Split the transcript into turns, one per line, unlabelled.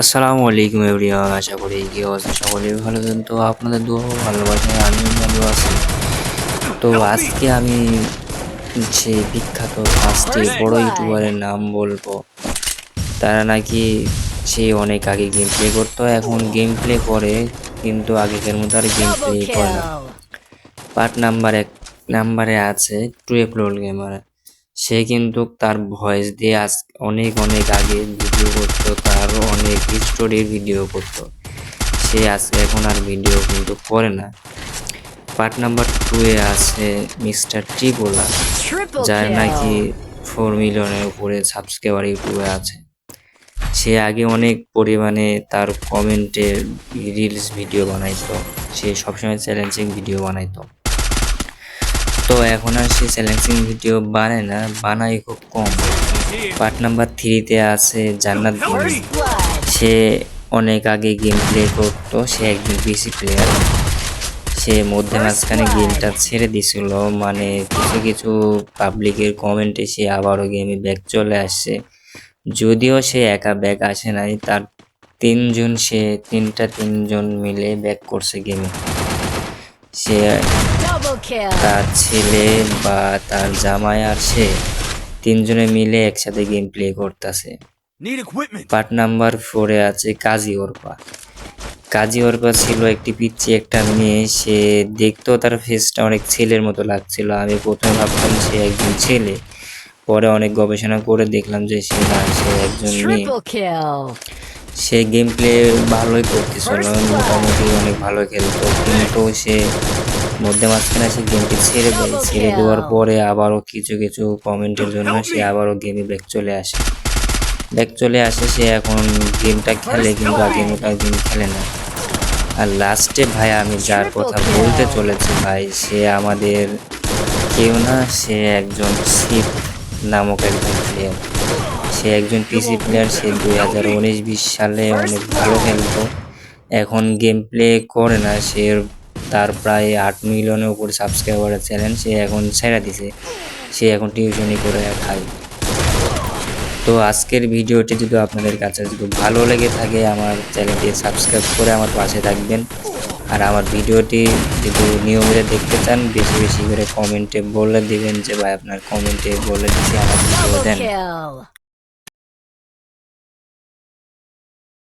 আসসালামু আলাইকুম এভরিওয়ান আশা করি কি অবস্থা? সকলেই ভালো আছেন। তো আপনাদের দোয়া ও ভালোবাসায় আমিও ভালো আছি। তো আজকে আমি যে বিখ্যাত পাঁচটি বড় ইউটিউবারের নাম বলব তারা নাকি সে অনেক আগে গেম প্লে করতো এখন গেম প্লে করে কিন্তু আগেকার মতো আর গেম প্লে করে না. পার্ট নাম্বার এক নাম্বারে আছে টুয়েপ রোল গেমার সে কিন্তু তার ভয়েস দিয়ে আজ অনেক অনেক আগে ভিডিও করতো তার অনেক স্টোরির ভিডিও করতো। সে আজকে এখন আর ভিডিও কিন্তু করে না। পার্ট নাম্বার টু এ আছে মিস্টার ট্রিপোলা
Triple
যার নাকি ফোর মিলিয়নের উপরে সাবস্ক্রাইবার ইউটিউবে আছে। সে আগে অনেক পরিমাণে তার কমেন্টে রিলস ভিডিও বানাইতো। সে সবসময় চ্যালেঞ্জিং ভিডিও বানাইতো। তো এখন আর সে চ্যালেঞ্জিং ভিডিও বানায় না বানায় খুব কম। পার্ট নাম্বার থ্রিতে আছে জান্নাত গেমিং। সে অনেক আগে গেম প্লে করতো সে একজন পিসি প্লেয়ার সে মধ্যে মাঝখানে গেমটা ছেড়ে দিছিল মানে কিছু কিছু পাবলিকের কমেন্টে সে আবারও গেমে ব্যাক চলে আসছে। যদিও সে একা ব্যাক আসে নাই তার তিনজন সে তিনটা তিনজন মিলে ব্যাক করছে গেমে সে. তার ছেলে বা তার জামাই আর সে তিনজনে মিলে একসাথে গেম প্লে করতেছে। পার্ট নাম্বার ফোরে আছে কাজী ওরপা কাজী ওরপা ছিল একটি পিচ্ছি একটা মেয়ে। সে দেখতেও তার ফেসটা অনেক ছেলের মতো লাগছিল। আমি প্রথমে ভাবতাম সে একজন ছেলে। পরে অনেক গবেষণা করে দেখলাম যে সে না সে একজন মেয়ে। সে গেম প্লে ভালোই করতেছিল। মোটামুটি অনেক ভালো খেলতো। কিন্তু সে মধ্যে মাঝখানে সে গেমটি ছেড়ে দেয়। ছেড়ে দেওয়ার পরে আবারও কিছু কিছু কমেন্টের জন্য সে আবারও গেমে ব্যাক চলে আসে। ব্যাক চলে আসে, সে এখন গেমটা খেলে কিন্তু আগের মতো গেম খেলে না। আর লাস্টে ভাই আমি যার কথা বলতে চলেছি ভাই, সে আমাদের কেউ না, সে একজন শিব নামক একজন প্লেয়ার সে একজন পিসি প্লেয়ার সে দুই হাজার উনিশ, বিশ সালে অনেক ভালো খেলতো। এখন গেম প্লে করে না, সে তার প্রায় আট মিলিয়নের উপরে সাবস্ক্রাইবারের চ্যানেল সে এখন ছেড়ে দিছে। সে এখন টিউশনি করে খায়। তো আজকের ভিডিওটি যদি আপনাদের কাছে যদি ভালো লেগে থাকে, আমার চ্যানেলটি সাবস্ক্রাইব করে আমার পাশে থাকবেন। আর আমার ভিডিওটি যদি নিয়মিত দেখতে চান, বেশি বেশি করে কমেন্টে বলে দিবেন যে, ভাই, আপনার কমেন্টে বলে দিচ্ছি আমার ভিডিও দেন.